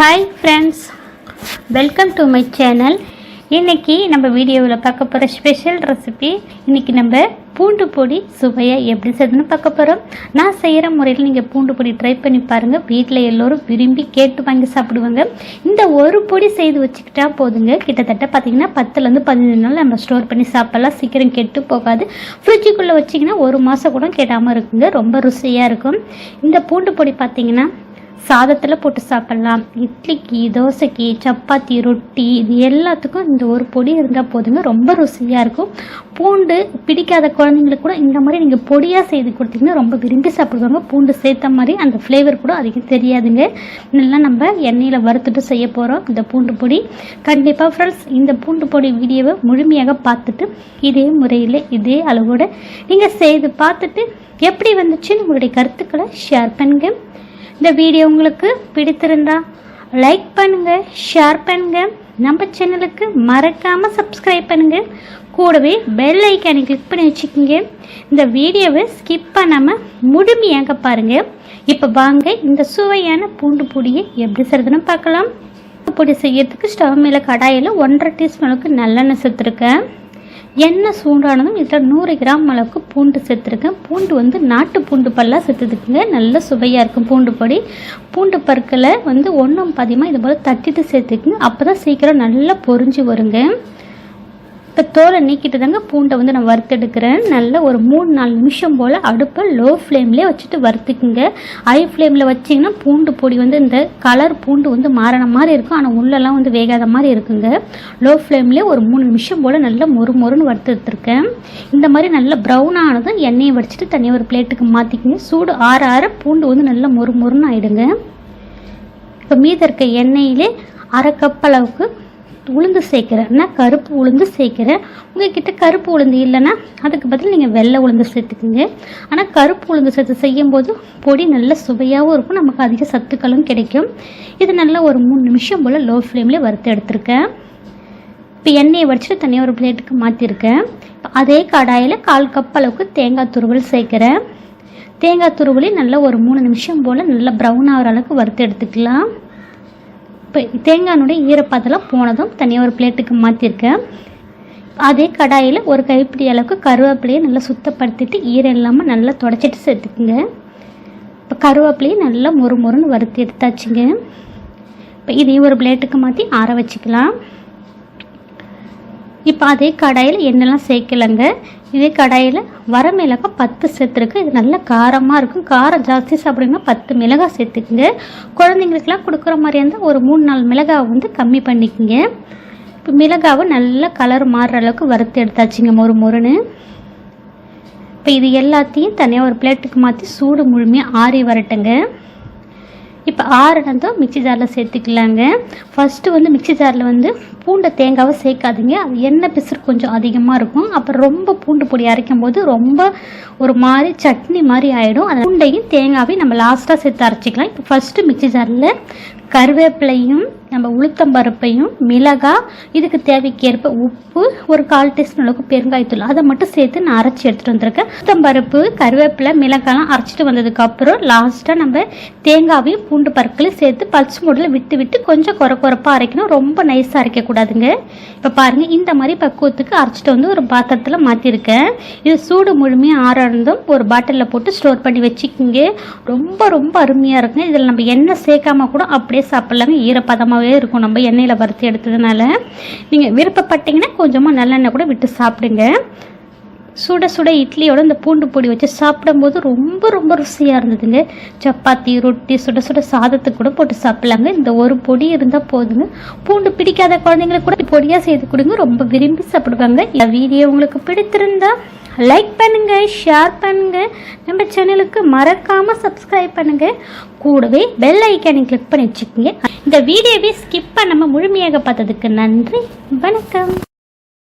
Hi friends welcome to my channel இன்றைக்கி நம்ம வீடியோவில் பார்க்க போகிற ஸ்பெஷல் ரெசிபி இன்றைக்கி நம்ம பூண்டு பொடி சுவையாக எப்படி செய்யணும்னு பார்க்க போகிறோம் நான் செய்கிற முறையில் நீங்கள் பூண்டு பொடி ட்ரை பண்ணி பாருங்கள் வீட்டில் எல்லோரும் விரும்பி கேட்டு வாங்கி சாப்பிடுவாங்க. இந்த ஒரு பொடி செய்து வச்சுக்கிட்டா போதுங்க. கிட்டத்தட்ட பார்த்தீங்கன்னா பத்துலேருந்து பதினஞ்சு நாள் நம்ம ஸ்டோர் பண்ணி சாப்பிடலாம். சீக்கிரம் கெட்டு போகாது. ஃப்ரிட்ஜுக்குள்ளே வச்சிங்கன்னா ஒரு மாதம் கூட கெட்டாமல் இருக்குங்க. ரொம்ப ருசியாக இருக்கும். இந்த பூண்டு பொடி பார்த்தீங்கன்னா சாதத்தில் போட்டு சாப்பிட்லாம். இட்லிக்கு தோசைக்கு சப்பாத்தி ரொட்டி இது எல்லாத்துக்கும் இந்த ஒரு பொடி இருந்தால் போதுங்க. ரொம்ப ருசியாக இருக்கும். பூண்டு பிடிக்காத குழந்தைங்களுக்கு கூட இந்த மாதிரி நீங்கள் பொடியாக செய்து கொடுத்தீங்கன்னா ரொம்ப விரும்பி சாப்பிடுவாங்க. பூண்டு சேர்த்த மாதிரி அந்த ஃப்ளேவர் கூட அதிகம் தெரியாதுங்க. நல்லா நம்ம எண்ணெயில் வறுத்துட்டு செய்ய போகிறோம் இந்த பூண்டு பொடி. கண்டிப்பாக ஃப்ரெண்ட்ஸ் இந்த பூண்டு பொடி வீடியோவை முழுமையாக பார்த்துட்டு இதே முறையில் இதே அளவோடு நீங்கள் செய்து பார்த்துட்டு எப்படி வந்துச்சுன்னு உங்களுடைய கருத்துக்களை ஷேர் பண்ணுங்கள் இந்த வீடியோ உங்களுக்கு பிடித்திருந்தா லைக் பண்ணுங்க ஷேர் பண்ணுங்க. நம்ம சேனலுக்கு மறக்காமல் சப்ஸ்கிரைப் பண்ணுங்க. கூடவே பெல் ஐக்கானை கிளிக் பண்ணி வச்சுக்கோங்க. இந்த வீடியோவை ஸ்கிப் பண்ணாமல் முழுமையாக பாருங்க. இப்போ வாங்க இந்த சுவையான பூண்டு பொடியை எப்படி செய்யறதுன்னு பார்க்கலாம். பொடி செய்யறதுக்கு ஸ்டவ் மேலே கடாயில் ஒன்றரை டீஸ்பூனுக்கு நல்லெண்ணெய் சேர்த்துருக்கேன். எண்ணெய் சூடானதும் இதில் நூறு கிராம் அளவுக்கு பூண்டு சேர்த்துருக்கேன். பூண்டு வந்து நாட்டு பூண்டு பல்லாக சேர்த்துதுக்குங்க நல்ல சுவையாக இருக்கும் பூண்டு பொடி. பூண்டு பற்களை வந்து ஒன்றும் பாதியமாக இது போல் தட்டிட்டு சேர்த்துக்குங்க. அப்போ தான் சீக்கிரம் நல்லா பொறிஞ்சு வருங்க. இப்போ தோலை நீக்கிட்டு தாங்க பூண்டை வந்து நான் வறுத்தெடுக்கிறேன். நல்ல ஒரு மூணு நாலு நிமிஷம் போல் அடுப்பை லோ ஃப்ளேம்லேயே வச்சுட்டு வறுத்துக்குங்க. ஹை ஃப்ளேமில் வச்சிங்கன்னா பூண்டு பொடி வந்து இந்த கலர் பூண்டு வந்து மாறின மாதிரி இருக்கும். ஆனால் உள்ளெல்லாம் வந்து வேகாத மாதிரி இருக்குங்க. லோ ஃப்ளேம்லேயே ஒரு மூணு நிமிஷம் போல் நல்லா மொறு மொறுன்னு வறுத்து எடுத்துருக்கேன். இந்த மாதிரி நல்லா ப்ரௌன் ஆனதும் எண்ணெயை வடிச்சிட்டு தனியாக ஒரு பிளேட்டுக்கு மாற்றிக்கிங்க சூடு ஆற ஆற பூண்டு வந்து நல்லா மொறு மொறுன்னு ஆகிடுங்க இப்போ மீத இருக்க எண்ணெயிலே அரை கப் அளவுக்கு உளுந்து சேர்க்குறேன் நான் கருப்பு உளுந்து சேர்க்குறேன். உங்ககிட்ட கருப்பு உளுந்து இல்லைன்னா அதுக்கு பதில் நீங்கள் வெள்ளை உளுந்து சேர்த்துக்குங்க. ஆனால் கருப்பு உளுந்து சேர்த்து செய்யும்போது பொடி நல்ல சுவையாகவும் இருக்கும் நமக்கு அதிக சத்துக்களும் கிடைக்கும். இது நல்லா ஒரு மூணு நிமிஷம் போல் லோ ஃப்ளேம்லேயே வறுத்து எடுத்திருக்கேன். இப்போ எண்ணெயை வடிச்சிட்டு தனியாக ஒரு பிளேட்டுக்கு மாற்றிருக்கேன் அதே கடாயில் கால் கப் அளவுக்கு தேங்காய் துருவல் சேர்க்குறேன். தேங்காய் துருவலையும் நல்லா ஒரு மூணு நிமிஷம் போல் நல்லா ப்ரௌன் ஆகிற அளவுக்கு வறுத்து எடுத்துக்கலாம். இப்போ தேங்காயினுடைய ஈரப்பதெல்லாம் போனதும் தனியாக ஒரு பிளேட்டுக்கு மாற்றிருக்கேன் அதே கடாயில் ஒரு கைப்பிடி அளவுக்கு கருவேப்பிலையை நல்லா சுத்தப்படுத்திட்டு ஈரம் இல்லாமல் நல்லா தொடச்சிட்டு சேர்த்துக்குங்க. இப்போ கருவேப்பிலையை நல்லா மொறு மொறுன்னு வறுத்து எடுத்தாச்சுங்க. இப்போ இதையும் ஒரு பிளேட்டுக்கு மாற்றி ஆற வச்சுக்கலாம். இப்போ அதே கடாயில் எண்ணெய்லாம் சேர்க்கலைங்க. இதே கடாயில் வர மிளகாய் பத்து சேர்த்துருக்கு. இது நல்லா காரமாக இருக்கும். காரம் ஜாஸ்தி சாப்பிடுங்க பத்து மிளகாய் சேர்த்துக்குங்க. குழந்தைங்களுக்குலாம் கொடுக்குற மாதிரி இருந்தால் ஒரு மூணு நாலு மிளகாவை வந்து கம்மி பண்ணிக்கோங்க. இப்போ மிளகாவை நல்லா கலர் மாறுற அளவுக்கு வறுத்து எடுத்தாச்சுங்க மொறு மொறுன்னு. இப்போ இது எல்லாத்தையும் தனியாக ஒரு பிளேட்டுக்கு மாற்றி சூடு முழுமையாக ஆறி வரட்டுங்க. இப்போ ஆறுனதும் மிக்சி ஜாரில் சேர்த்துக்கலாங்க. ஃபஸ்ட்டு வந்து மிக்சி ஜாரில் வந்து பூண்டை தேங்காவை சேர்க்காதீங்க. அது எண்ணெய் பிசுறு கொஞ்சம் அதிகமாக இருக்கும். அப்புறம் ரொம்ப பூண்டு பொடி அரைக்கும் போது ரொம்ப ஒரு மாதிரி சட்னி மாதிரி ஆகிடும் அந்த பூண்டையும் தேங்காவையும் நம்ம லாஸ்ட்டாக சேர்த்து அரைச்சிக்கலாம். இப்போ ஃபஸ்ட்டு மிக்சி ஜாரில் கருவேப்பிலையும் நம்ம உளுத்தம்பருப்பையும் மிளகாய் இதுக்கு தேவைக்கேற்ப உப்பு ஒரு கால் டீஸ்பூன் அளவுக்கு பெருங்காயத்தூள் அதை மட்டும் சேர்த்து நான் அரைச்சி எடுத்துகிட்டு வந்திருக்கேன். உளுத்தம்பருப்பு கருவேப்பிலை மிளகாய்லாம் அரைச்சிட்டு வந்ததுக்கப்புறம் லாஸ்ட்டாக நம்ம தேங்காவையும் பூண்டு பருக்களையும் சேர்த்து பல்ஸ் மூடில் விட்டு விட்டு கொஞ்சம் குறை குறைப்பாக அரைக்கணும். ரொம்ப நைஸாக அரைக்கக்கூடாதுங்க இப்போ பாருங்கள் இந்த மாதிரி பக்குவத்துக்கு அரைச்சிட்டு வந்து ஒரு பாத்திரத்தில் மாற்றிருக்கேன் இது சூடு முழுமையாக ஆறந்தும் ஒரு பாட்டிலில் போட்டு ஸ்டோர் பண்ணி வச்சுக்கிங்க. ரொம்ப ரொம்ப அருமையாக இருக்குங்க. இதில் நம்ம எண்ணெய் சேர்க்காம கூட அப்படியே சாப்பிட்லாங்க. ஈரப்பதமாகவே இருக்கும். நம்ம எண்ணெயில் வறுத்து எடுத்ததுனால. நீங்கள் விருப்பப்பட்டீங்கன்னா கொஞ்சமாக நல்லெண்ணெய் கூட விட்டு சாப்பிடுங்க. சுட சுட இட்லியோட இந்த பூண்டு பொடி வச்சு சாப்பிடும்போது ரொம்ப ரொம்ப ருசியாக இருந்ததுங்க. சப்பாத்தி ரொட்டி சுட சுட சாதத்துக்கு கூட போட்டு சாப்பிட்லாங்க. இந்த ஒரு பொடி இருந்தால் போதுங்க. பூண்டு பிடிக்காத குழந்தைங்களுக்கு கூட பொடியாக செய்து கொடுங்க. ரொம்ப விரும்பி சாப்பிடுவாங்க. இந்த வீடியோ உங்களுக்கு பிடித்திருந்தா லைக் பண்ணுங்கள் ஷேர் பண்ணுங்கள் நம்ம சேனலுக்கு மறக்காமல் சப்ஸ்கிரைப் பண்ணுங்கள் கூடவே பெல் ஐக்கானை கிளிக் பண்ணி வச்சுக்கோங்க. இந்த வீடியோவை ஸ்கிப் பண்ணாமல் முழுமையாக பார்த்ததுக்கு நன்றி. வணக்கம்.